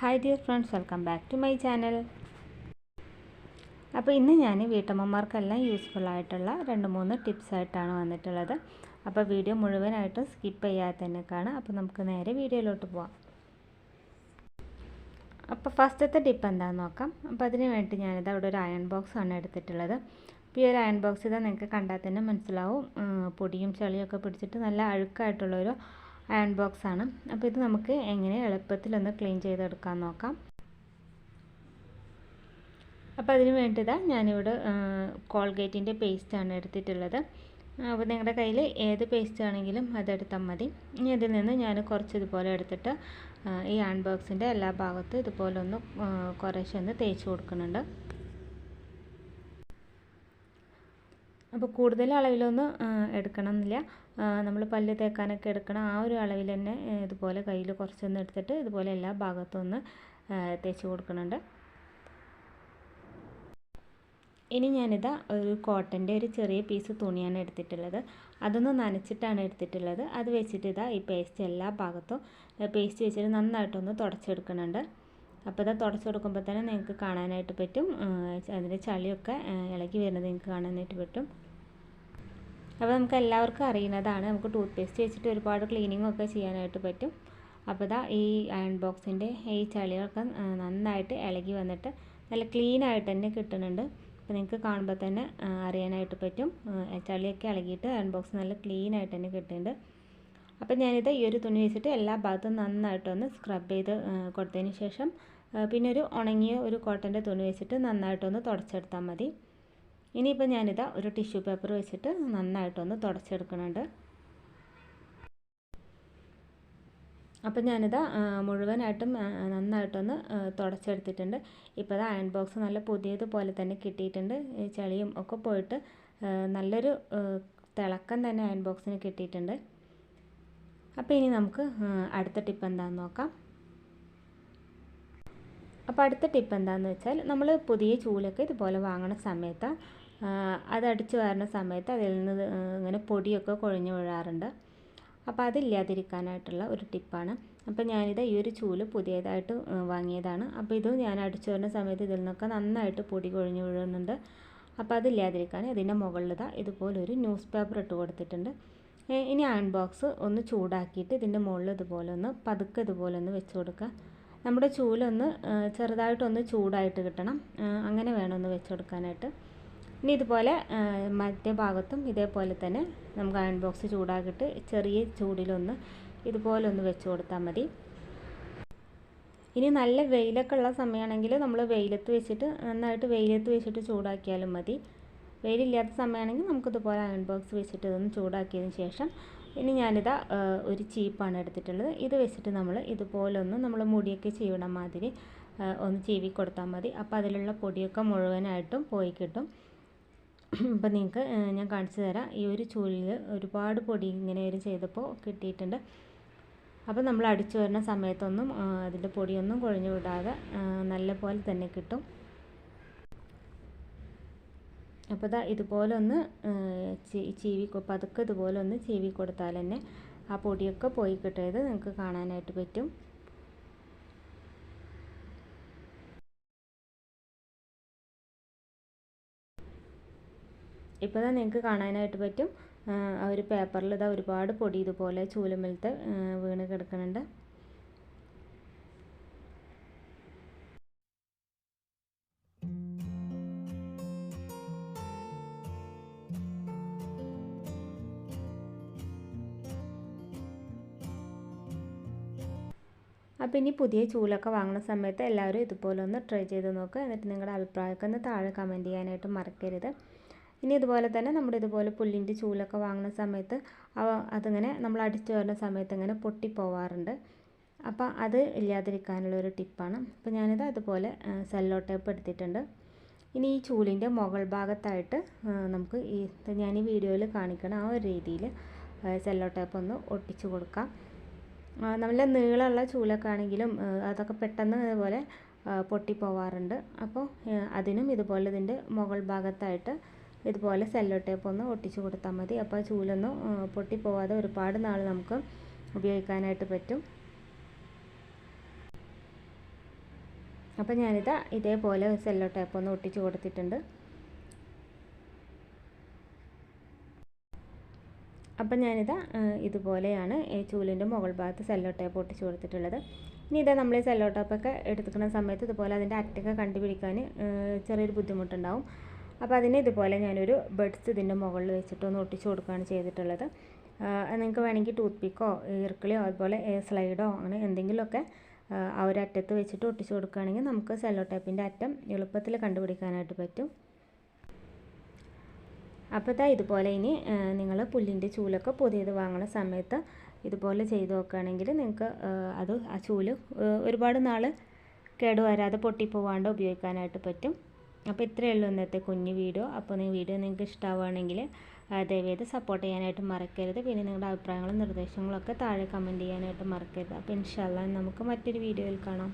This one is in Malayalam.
Hi dear friends welcome back to my channel അപ്പോൾ ഇന്ന് ഞാൻ വീട്ടമ്മമാർക്കെല്ലാം യൂസ്ഫുൾ ആയിട്ടുള്ള രണ്ട് മൂന്ന് ടിപ്സ് ആയിട്ടാണ് വന്നിട്ടുള്ളത്. അപ്പോൾ വീഡിയോ മുഴുവനായിട്ടും സ്കിപ്പ് ചെയ്യാതെ തന്നെ കാണാം. അപ്പോൾ നമുക്ക് നേരെ വീഡിയോയിലോട്ട് പോവാം. അപ്പോൾ ഫസ്റ്റത്തെ ടിപ്പ് എന്താണെന്ന് നോക്കാം. അപ്പോൾ അതിന് വേണ്ടി ഞാനിത് അവിടെ ഒരു അയൺ ബോക്സ് ആണ് എടുത്തിട്ടുള്ളത്. അപ്പോൾ ഈ ഒരു അയൺ ബോക്സ് ഇതാ നിങ്ങൾക്ക് കണ്ടാൽ തന്നെ മനസ്സിലാവും. പൊടിയും ചളിയൊക്കെ പിടിച്ചിട്ട് നല്ല അഴുക്കായിട്ടുള്ളൊരു അയൺ ബോക്സ് ആണ്. അപ്പോൾ ഇത് നമുക്ക് എങ്ങനെ എളുപ്പത്തിലൊന്ന് ക്ലീൻ ചെയ്തെടുക്കാൻ നോക്കാം. അപ്പോൾ അതിന് വേണ്ടിയതാ ഞാനിവിടെ കോൾഗേറ്റിന്റെ ആണ് എടുത്തിട്ടുള്ളത്. അപ്പോൾ നിങ്ങളുടെ കയ്യിൽ ഏത് പേസ്റ്റ് ആണെങ്കിലും അതെടുത്താൽ മതി. ഇനി ഇതിൽ നിന്ന് ഞാൻ കുറച്ച് ഇതുപോലെ എടുത്തിട്ട് ഈ ഹാൻഡ് എല്ലാ ഭാഗത്തും ഇതുപോലെ ഒന്ന് കുറേശ്ശെ ഒന്ന് തേച്ച് കൊടുക്കുന്നുണ്ട്. അപ്പോൾ കൂടുതൽ അളവിലൊന്നും എടുക്കണം എന്നില്ല നമ്മൾ പല്ല് തേക്കാനൊക്കെ എടുക്കണം ആ ഒരു അളവിൽ തന്നെ ഇതുപോലെ കയ്യിൽ കുറച്ചൊന്ന് എടുത്തിട്ട് ഇതുപോലെ എല്ലാ ഭാഗത്തും ഒന്ന് തേച്ച് കൊടുക്കുന്നുണ്ട് ഇനി ഞാനിതാ ഒരു കോട്ടന്റെ ഒരു ചെറിയ പീസ് തുണിയാണ് എടുത്തിട്ടുള്ളത്. അതൊന്ന് നനച്ചിട്ടാണ് എടുത്തിട്ടുള്ളത്. അത് വെച്ചിട്ട് ഇതാ ഈ പേസ്റ്റ് എല്ലാ ഭാഗത്തും പേസ്റ്റ് വെച്ചിട്ട് നന്നായിട്ടൊന്ന് തുടച്ചെടുക്കുന്നുണ്ട് അപ്പോൾ ഇത് തുടച്ച് കൊടുക്കുമ്പോൾ തന്നെ നിങ്ങൾക്ക് കാണാനായിട്ട് പറ്റും. അതിന്റെ ചളിയൊക്കെ ഇളകി വരുന്നത് നിങ്ങൾക്ക് കാണാനായിട്ട് പറ്റും. അപ്പോൾ നമുക്ക് എല്ലാവർക്കും അറിയുന്നതാണ്. നമുക്ക് ടൂത്ത് പേസ്റ്റ് വെച്ചിട്ട് ഒരുപാട് ക്ലീനിങ് ഒക്കെ ചെയ്യാനായിട്ട് പറ്റും. അപ്പോൾ ഇതാ ഈ അയൺ ബോക്സിന്റെ ഈ ചളിയൊക്കെ നന്നായിട്ട് ഇളകി വന്നിട്ട് നല്ല ക്ലീൻ ആയിട്ട് തന്നെ കിട്ടുന്നുണ്ട്. അപ്പോൾ നിങ്ങൾക്ക് കാണുമ്പോൾ തന്നെ അറിയാനായിട്ട് പറ്റും. ചളിയൊക്കെ ഇളകിയിട്ട് അയൺ ബോക്സ് നല്ല ക്ലീൻ ആയിട്ട് തന്നെ കിട്ടുന്നുണ്ട്. അപ്പോൾ ഞാനിത് ഈ ഒരു തുണി വെച്ചിട്ട് എല്ലാ ഭാഗത്തും നന്നായിട്ടൊന്ന് സ്ക്രബ് ചെയ്ത് കൊടുത്തതിന് ശേഷം പിന്നെ ഒരു ഉണങ്ങിയ ഒരു കോട്ടന്റെ തുണി വെച്ചിട്ട് നന്നായിട്ടൊന്ന് തുടച്ചെടുത്താൽ മതി. ഇനിയിപ്പോൾ ഞാനിതാ ഒരു ടിഷ്യൂ പേപ്പർ വെച്ചിട്ട് നന്നായിട്ടൊന്ന് തുടച്ചെടുക്കുന്നുണ്ട്. അപ്പം ഞാനിത് മുഴുവനായിട്ടും നന്നായിട്ടൊന്ന് തുടച്ചെടുത്തിട്ടുണ്ട്. ഇപ്പോൾ അത് അയൺ ബോക്സ് നല്ല പുതിയതുപോലെ തന്നെ കിട്ടിയിട്ടുണ്ട്. ചളിയും ഒക്കെ പോയിട്ട് നല്ലൊരു തിളക്കം തന്നെ അയൺ ബോക്സിന് കിട്ടിയിട്ടുണ്ട്. അപ്പോൾ ഇനി നമുക്ക് അടുത്ത ടിപ്പ് എന്താണെന്ന് നോക്കാം. അപ്പോൾ അടുത്ത ടിപ്പ് എന്താണെന്ന് വെച്ചാൽ നമ്മൾ പുതിയ ചൂലൊക്കെ ഇതുപോലെ വാങ്ങണ സമയത്ത് അത് അടിച്ചു സമയത്ത് അതിൽ നിന്ന് ഇങ്ങനെ പൊടിയൊക്കെ കൊഴിഞ്ഞു വീഴാറുണ്ട്. അപ്പോൾ അതില്ലാതിരിക്കാനായിട്ടുള്ള ഒരു ടിപ്പാണ്. അപ്പോൾ ഞാനിത് ഈ ഒരു ചൂൽ പുതിയതായിട്ട് വാങ്ങിയതാണ്. അപ്പോൾ ഇത് ഞാൻ അടിച്ചു വരുന്ന സമയത്ത് ഇതിൽ നിന്നൊക്കെ നന്നായിട്ട് പൊടി കൊഴിഞ്ഞു വീഴുന്നുണ്ട്. അപ്പോൾ അതില്ലാതിരിക്കാൻ ഇതിന്റെ മുകളിലിതാ ഇതുപോലൊരു ന്യൂസ് പേപ്പർ ഇട്ട് കൊടുത്തിട്ടുണ്ട്. ഇനി അയൺ ബോക്സ് ഒന്ന് ചൂടാക്കിയിട്ട് ഇതിന്റെ മുകളിൽ ഇതുപോലെ ഒന്ന് പതുക്കെ ഇതുപോലെ ഒന്ന് വെച്ച് കൊടുക്കുക. നമ്മുടെ ചൂലൊന്ന് ചെറുതായിട്ടൊന്ന് ചൂടായിട്ട് കിട്ടണം. അങ്ങനെ വേണം ഒന്ന് വെച്ച് കൊടുക്കാനായിട്ട്. ഇനി ഇതുപോലെ മറ്റേ ഭാഗത്തും ഇതേപോലെ തന്നെ നമുക്ക് അയൺ ബോക്സ് ചൂടാക്കിയിട്ട് ചെറിയ ചൂടിലൊന്ന് ഇതുപോലെ ഒന്ന് വെച്ച് കൊടുത്താൽ മതി. ഇനി നല്ല വെയിലൊക്കെ ഉള്ള സമയമാണെങ്കിൽ നമ്മൾ വെയിലത്ത് വെച്ചിട്ട് നന്നായിട്ട് വെയിലത്ത് വെച്ചിട്ട് ചൂടാക്കിയാലും മതി. വെയിലില്ലാത്ത സമയമാണെങ്കിൽ നമുക്കിതുപോലെ അയൺ ബോക്സ് വെച്ചിട്ട് ഇതൊന്ന് ചൂടാക്കിയതിന് ശേഷം ഇനി ഞാനിതാ ഒരു ചീപ്പാണ് എടുത്തിട്ടുള്ളത്. ഇത് വെച്ചിട്ട് നമ്മൾ ഇതുപോലൊന്ന് നമ്മൾ മുടിയൊക്കെ ചീവണ മാതിരി ഒന്ന് ചീവി കൊടുത്താൽ മതി. അപ്പോൾ അതിലുള്ള പൊടിയൊക്കെ മുഴുവനായിട്ടും പോയി കിട്ടും. അപ്പോൾ നിങ്ങൾക്ക് ഞാൻ കാണിച്ചു തരാം. ഈ ഒരു ചൂലിൽ ഒരുപാട് പൊടി ഇങ്ങനെ ഒരു ചെയ്തപ്പോൾ കിട്ടിയിട്ടുണ്ട്. അപ്പോൾ നമ്മൾ അടിച്ചു വരുന്ന സമയത്തൊന്നും അതിന്റെ പൊടിയൊന്നും കൊഴിഞ്ഞു വിടാതെ നല്ല പോലെ തന്നെ കിട്ടും. അപ്പോൾ ഇതാ ഇതുപോലെ ഒന്ന് ചീവി പതുക്കെ ഇതുപോലെ ഒന്ന് ചീവി കൊടുത്താൽ തന്നെ ആ പൊടിയൊക്കെ പോയി കിട്ടിയത് നിങ്ങൾക്ക് കാണാനായിട്ട് പറ്റും. ഇപ്പോൾ തന്നെ നിങ്ങൾക്ക് കാണാനായിട്ട് പറ്റും. ആ ഒരു പേപ്പറിൽ ഇതാ ഒരുപാട് പൊടി ഇതുപോലെ ചൂലുമലത്ത് വീണ് കിടക്കുന്നുണ്ട്. അപ്പോൾ ഇനി പുതിയ ചൂലൊക്കെ വാങ്ങുന്ന സമയത്ത് എല്ലാവരും ഇതുപോലെ ഒന്ന് ട്രൈ ചെയ്ത് നോക്കുക എന്നിട്ട് നിങ്ങളുടെ അഭിപ്രായമൊക്കെ ഒന്ന് താഴെ കമന്റ് ചെയ്യാനായിട്ട് മറക്കരുത്. ഇനി ഇതുപോലെ തന്നെ നമ്മുടെ ഇതുപോലെ പുല്ലിന്റെ ചൂലൊക്കെ വാങ്ങുന്ന സമയത്ത് അതിങ്ങനെ നമ്മൾ അടിച്ചു വരുന്ന സമയത്ത് ഇങ്ങനെ പൊട്ടിപ്പോവാറുണ്ട് അപ്പോൾ അത് ഇല്ലാതിരിക്കാനുള്ള ഒരു ടിപ്പാണ് അപ്പോൾ ഞാനിത് അതുപോലെ സെല്ലോ ടേപ്പ് എടുത്തിട്ടുണ്ട്. ഇനി ഈ ചൂലിന്റെ മുകൾ ഭാഗത്തായിട്ട് നമുക്ക് ഈ ഞാൻ ഈ വീഡിയോയിൽ കാണിക്കണ ആ ഒരു രീതിയിൽ സെല്ലോ ടേപ്പ് ഒന്ന് ഒട്ടിച്ചു കൊടുക്കാം. നല്ല നീളമുള്ള ചൂലൊക്കെ ആണെങ്കിലും അതൊക്കെ പെട്ടെന്ന് ഇതുപോലെ പൊട്ടിപ്പോവാറുണ്ട്. അപ്പോൾ അതിനും ഇതുപോലെ ഇതിന്റെ മുകൾ ഭാഗത്തായിട്ട് ഇതുപോലെ സെല്ലോ ടേപ്പ് ഒന്ന് ഒട്ടിച്ചു കൊടുത്താൽ മതി. അപ്പോൾ ചൂലൊന്നും പൊട്ടിപ്പോവാതെ ഒരുപാട് നാൾ നമുക്ക് ഉപയോഗിക്കാനായിട്ട് പറ്റും. അപ്പോൾ ഞാനിതാ ഇതേപോലെ സെല്ലോ ടേപ്പ് ഒന്ന് ഒട്ടിച്ച് കൊടുത്തിട്ടുണ്ട്. അപ്പം ഞാനിതാ ഇതുപോലെയാണ് ഈ ചൂലിന്റെ മുകൾ ഭാഗത്ത് സെല്ലോ ടേപ്പ് ഒട്ടിച്ച് കൊടുത്തിട്ടുള്ളത്. ഇനി ഇതാ നമ്മൾ ഈ സെല്ലോ ടേപ്പൊക്കെ എടുത്തുക്കുന്ന സമയത്ത് ഇതുപോലെ അതിന്റെ അറ്റൊക്കെ കണ്ടുപിടിക്കാൻ ചെറിയൊരു ബുദ്ധിമുട്ടുണ്ടാവും. അപ്പോൾ അതിന് ഇതുപോലെ ഞാനൊരു ബഡ്സ് ഇതിന്റെ മുകളിൽ വെച്ചിട്ട് ഒന്ന് ഒട്ടിച്ച് കൊടുക്കുകയാണ് ചെയ്തിട്ടുള്ളത്. നിങ്ങൾക്ക് വേണമെങ്കിൽ ടൂത്ത് പിക്കോ ഈർക്കിളിയോ അതുപോലെ സ്ലൈഡോ അങ്ങനെ എന്തെങ്കിലുമൊക്കെ ആ ഒരു അറ്റത്ത് വെച്ചിട്ട് ഒട്ടിച്ച് കൊടുക്കുകയാണെങ്കിൽ നമുക്ക് സെല്ലോ ടേപ്പിന്റെ അറ്റം എളുപ്പത്തിൽ കണ്ടുപിടിക്കാനായിട്ട് പറ്റും. അപ്പോൾ ഇതാ ഇതുപോലെ ഇനി നിങ്ങൾ പുല്ലിന്റെ ചൂലൊക്കെ പുതിയത് വാങ്ങുന്ന സമയത്ത് ഇതുപോലെ ചെയ്ത് നോക്കുകയാണെങ്കിൽ നിങ്ങൾക്ക് അത് ആ ചൂൽ ഒരുപാട് നാൾ കേടുവരാതെ പൊട്ടിപ്പോവാണ്ട് ഉപയോഗിക്കാനായിട്ട് പറ്റും. അപ്പോൾ ഇത്രയേ ഉള്ളൂ ഇന്നത്തെ കുഞ്ഞു വീഡിയോ. അപ്പോൾ നിങ്ങൾ വീഡിയോ നിങ്ങൾക്ക് ഇഷ്ടമാവുകയാണെങ്കിൽ ദയവേത് സപ്പോർട്ട് ചെയ്യാനായിട്ട് മറക്കരുത്. പിന്നെ നിങ്ങളുടെ അഭിപ്രായങ്ങളും നിർദ്ദേശങ്ങളൊക്കെ താഴെ കമന്റ് ചെയ്യാനായിട്ട് മറക്കരുത്. അപ്പോൾ ഇൻഷാല്ല നമുക്ക് മറ്റൊരു വീഡിയോയിൽ കാണാം.